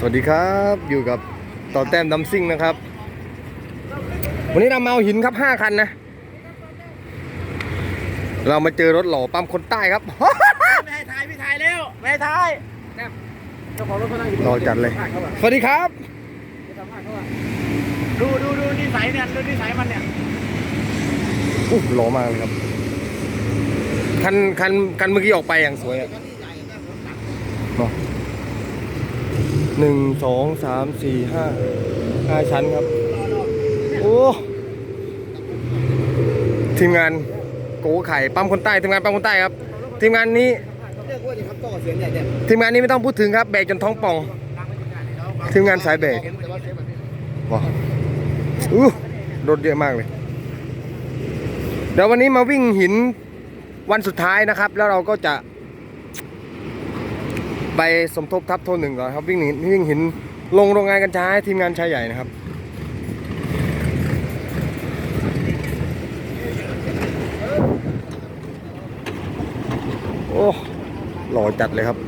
สวัสดีครับอยู่กับต่อแต้มดัมซิ่งนะครับ วันนี้เรามาเอาหินครับห้าคันนะ เรามาเจอรถหล่อปั๊มคนใต้ครับ ไม่ให้ถ่ายพี่ถ่ายแล้วไม่ให้ถ่ายเนี่ยเจ้าของรถเขานั่งอยู่รอจัดเลย สวัสดีครับดูดูดูนิสัยเนี่ยดูนิสัยมันเนี่ยอู้หล่อมากเลยครับ คันคันคันเมื่อกี้ออกไปอย่างสวยอะเนาะ หนึ่งสองสามสี่ห้าห้าชั้นครับ โอ้ทีมงานโกไข่ปั๊มคนใต้ทีมงานปั๊มคนใต้ครับ ทีมงานนี้ทีมงานนี้ไม่ต้องพูดถึงครับแบกจนท้องป่อง ทีมงานสายเบกว้าวอู้รถเยอะมากเลย เดี๋ยววันนี้มาวิ่งหินวันสุดท้ายนะครับ แล้วเราก็จะ ไปสมทบทับโทนหนึ่งก่อนครับวิ่งหินวิ่งหินลงโรงงานกัญชาให้ทีมงานชายใหญ่นะครับโอ้หล่อจัดเลยครับ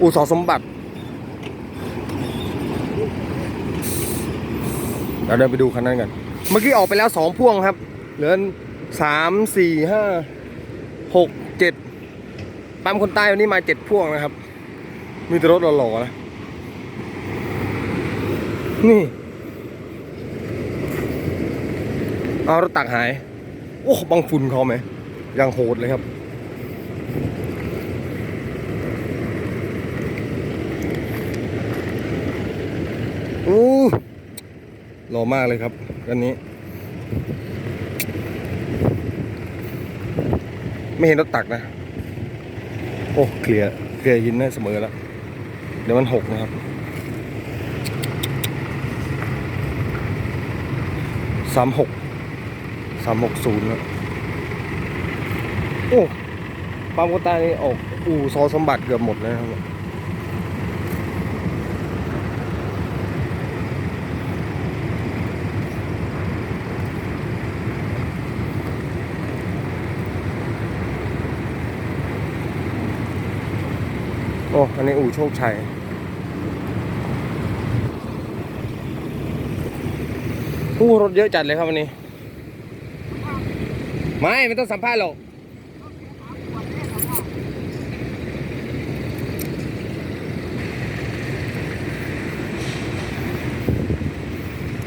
อู่สอสมบัติเราเดินไปดูคันนั้นกัน เมื่อกี้ออกไปแล้วสองพ่วงครับ เหลือสามสี่ห้าหกเจ็ดปั๊มคนใต้วันนี้มาเจ็ดพ่วงนะครับ มีแต่รถหล่อๆนะ นี่ เอารถตักหาย โอ้ บังฝุ่นเขาไหมยังโหดเลยครับอู้หล่อมากเลยครับอันนี้ ไม่เห็นรถตักนะ โอ้ เคลียร์ เคลียร์หินได้เสมอแล้ว เดี๋ยวมันหกนะครับ สามหก สามหกศูนย์นะโอ้ ปั๊มโคตานี่ออก อู่ซอสมบัติเกือบหมดเลยครับ อ้อันนี้อู่โชคชัยอู้รถเยอะจัดเลยครับวันนี้ ไม่ ไม่ต้องสัมภาษณ์หรอก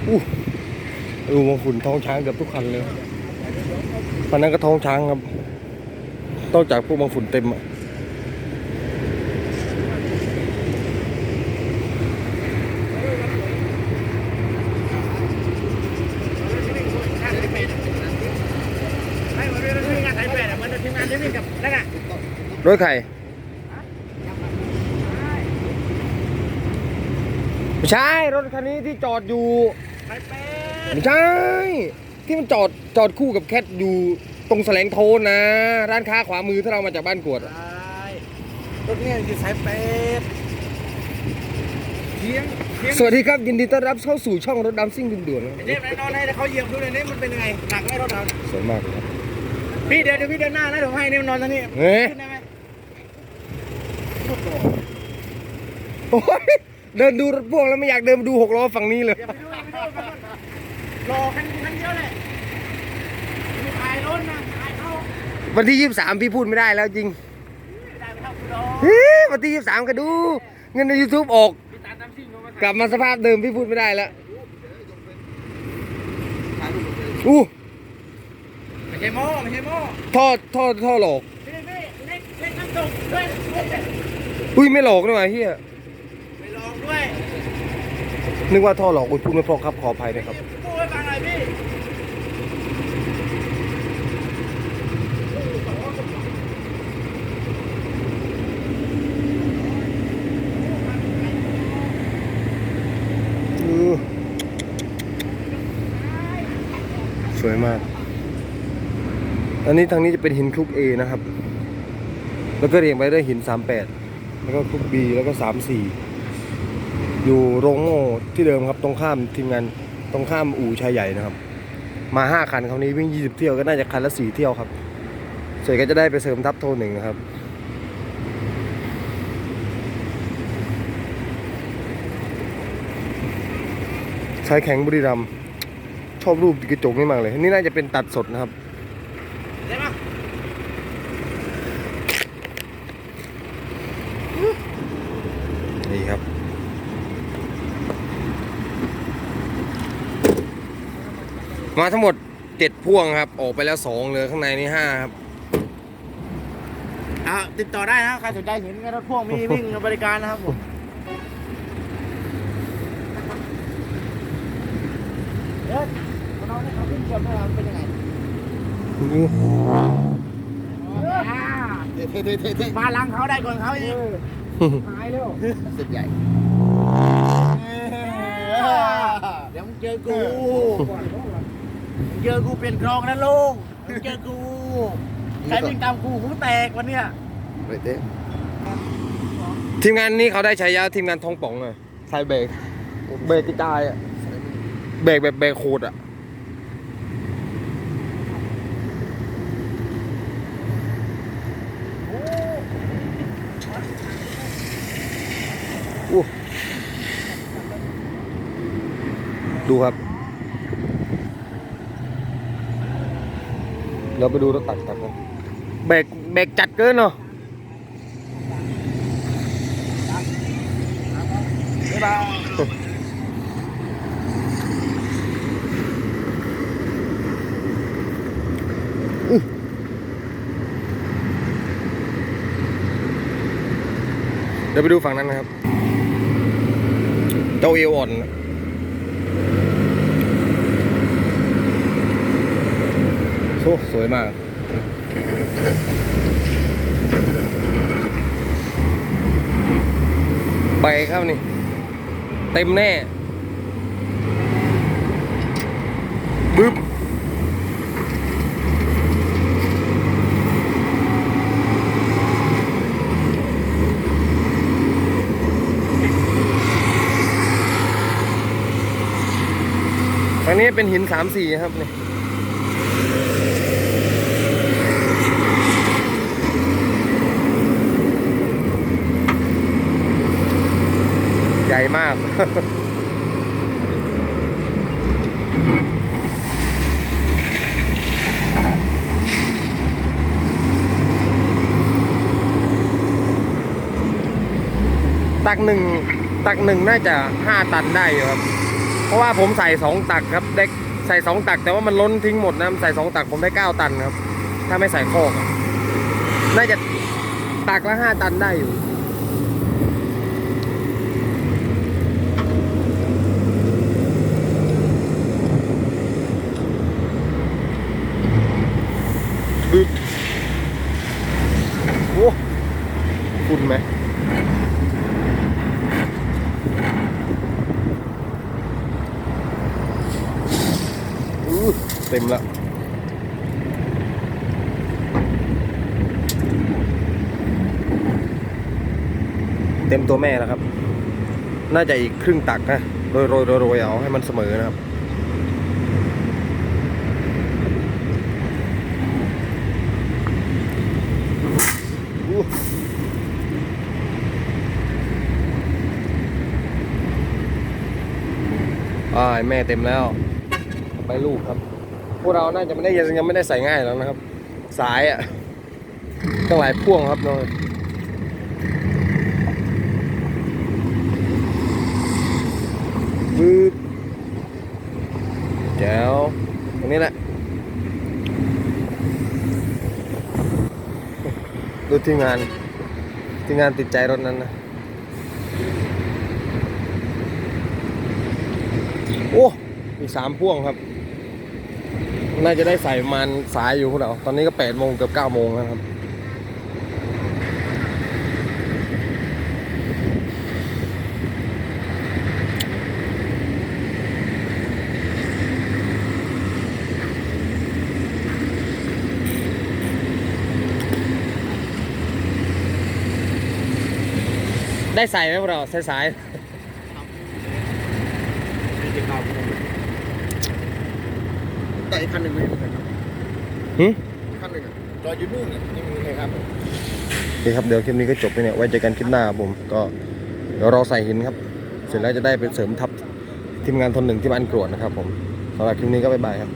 อู้ดูมาฝุ่นท้องช้างเกือบทุกคันเลยวันนั้นก็ท้องช้างครับนอกจากพวกบางฝุ่นเต็มอะ ไม่เหมือนเป็นทีมงานสายแปดอะเหมือนทีมงานที่วิ่งกับ นั่นน่ะรถใครไม่ใช่ รถคันนี้ที่จอดอยู่สายแปดไม่ใช่ ที่มันจอดจอดคู่กับแคทอยู่ตรงแสลงโทนนะ ร้านค้าขวามือถ้าเรามาจากบ้านกวดอะใช่รถเนี่ยคือสายแปดเทียงเทียงสวัสดีครับ ยินดีต้อนรับเข้าสู่ช่องรถดำซิ่งด่วนๆนะเด็กไหนนอนให้เขาเหยียบดูหน่อยนี่มันเป็นยังไงหนักไหมรถเรา สวยมากเลยครับ พี่เดี๋ยวเดี๋ยวพี่เดินหน้านะเดี๋ยวให้นี่มันนอนตรงนี้เอ๊ะขึ้นได้ไหมโอ้ยเดินดูรถพ่วงแล้วไม่อยากเดินมาดูหกล้อฝั่งนี้เลย เดี๋ยวไปดูไปดูไปดูรอคันคันเดียวเลยมีถ่ายรถนะถ่ายเข้าวันที่23พี่พูดไม่ได้แล้วจริงไม่ได้ไปเข้าคุณรอเฮ้ยวันที่23ก็ดู เงินใน YouTube ออก พี่ตาตามซิ่งลงมากลับมาสภาพเดิมพี่พูดไม่ได้แล้วอู้ไม่ ใช่โม่ไม่ใช่โม่ท่อท่อท่อหลอกพี่พี่เล็กเล็กน้ำตกด้วยอุ้ยไม่หลอกนี่หว่าเฮียไม่ลองด้วยนึกว่าท่อหลอกอุ้ยพูดไม่เพอครับขออภัยนะครับพูดให้ฟังหน่อยพี่อือสวยมาก อันนี้ทางนี้จะเป็นหินคลุก A นะครับ แล้วก็เรียงไปด้วยหิน 38 แล้วก็คลุก B แล้วก็ 34 อยู่โรงโม่ที่เดิมครับ ตรงข้ามทีมงานตรงข้ามอู่ชายใหญ่นะครับ มา 5 คันคราวนี้วิ่ง 20 เที่ยวก็น่าจะคันละ 4 เที่ยวครับเสร็จก็จะได้ไปเสริมทัพโทนหนึ่งนะครับชายแข็งบุรีรัมชอบรูปกระจกนี่มากเลย นี่น่าจะเป็นตัดสดนะครับ ได้ปะ นี่ครับ มาทั้งหมดเจ็ดพ่วงครับ ออกไปแล้วสองเหลือข้างในนี่ห้าครับ อะติดต่อได้นะครับใครสนใจเห็นรถพ่วงมีวิ่งบริการนะครับผมเอ๊ะน้องๆนี่เขาวิ่งเกี่ยวกับเราเป็นยังไงมาลังเขาได้ก่อนเขาอีกหายเร็วสุดใหญ่เดี๋ยวมึงเจอกูมึง เจอกูเปลี่ยนกรองนะลุงเจอกูใครวิ่งตามกูหูแตกวันเนี้ยไปเต้ทีมงานนี้เขาได้ฉายาทีมงานทองป๋องเลยใส่เบรกเบรกกระจายอะเบรกแบบเบรกโคตรอะดูครับ เราไปดูรถตักตักกันเบรกเบรกจัดเกินเนาะบ๊ายบายเดี๋ยวไปดูฝั่งนั้นนะครับ เจ้าเอวอ่อนนะโอ้สวยมาก ไปครับนี่ เต็มแน่บึ๊บอันนี้เป็นหินสามสี่ครับนี่ ญ่มากตักหนึ่งตักหนึ่งน่าจะห้าตันได้อยู่ครับ เพราะว่าผมใส่สองตักครับได้ใส่สองตักแต่ว่ามันล้นทิ้งหมดนะใส่สองตักผมได้เก้าตันครับ ถ้าไม่ใส่โคกน่าจะตักละห้าตันได้อยู่ บึ๊บโอ้ฝุ่นไหมอู้ เต็มแล้วเต็มตัวแม่แล้วครับ น่าจะอีกครึ่งตักนะ โรยโรยโรยเอาให้มันเสมอนะครับอู้อ่าแม่เต็มแล้ว ไปลูกครับ พวกเราน่าจะไม่ได้ยังยังไม่ได้ใส่ง่ายแล้วนะครับ สายอะต้องหลายพ่วงครับน้องปึ๊บแจ๋วตรงนี้แหละดูทีมงานทีมงานติดใจรถนั้นนะ โอ้ อีกสามพ่วงครับ น่าจะได้ใส่ประมันสายอยู่พวกเราตอนนี้ก็แปดโมงเกือบเก้าโมงแล้วครับได้ใส่ไหมพวกเราใส่สาย แต่อีกคันหนึ่งไม่มีเลยครับหึคันหนึ่งอะจอดอยู่นู่นเนี่ยยังมีเลยครับโอเคครับเดี๋ยวคลิปนี้ก็จบไปเนี่ยไว้เจอกันคลิปหน้าครับผมก็เดี๋ยวเราใส่หินครับ เสร็จแล้วจะได้ไปเสริมทับทีมงานทนหนึ่งที่บ้านกรวดนะครับผมสำหรับคลิปนี้ก็บ๊ายบายครับ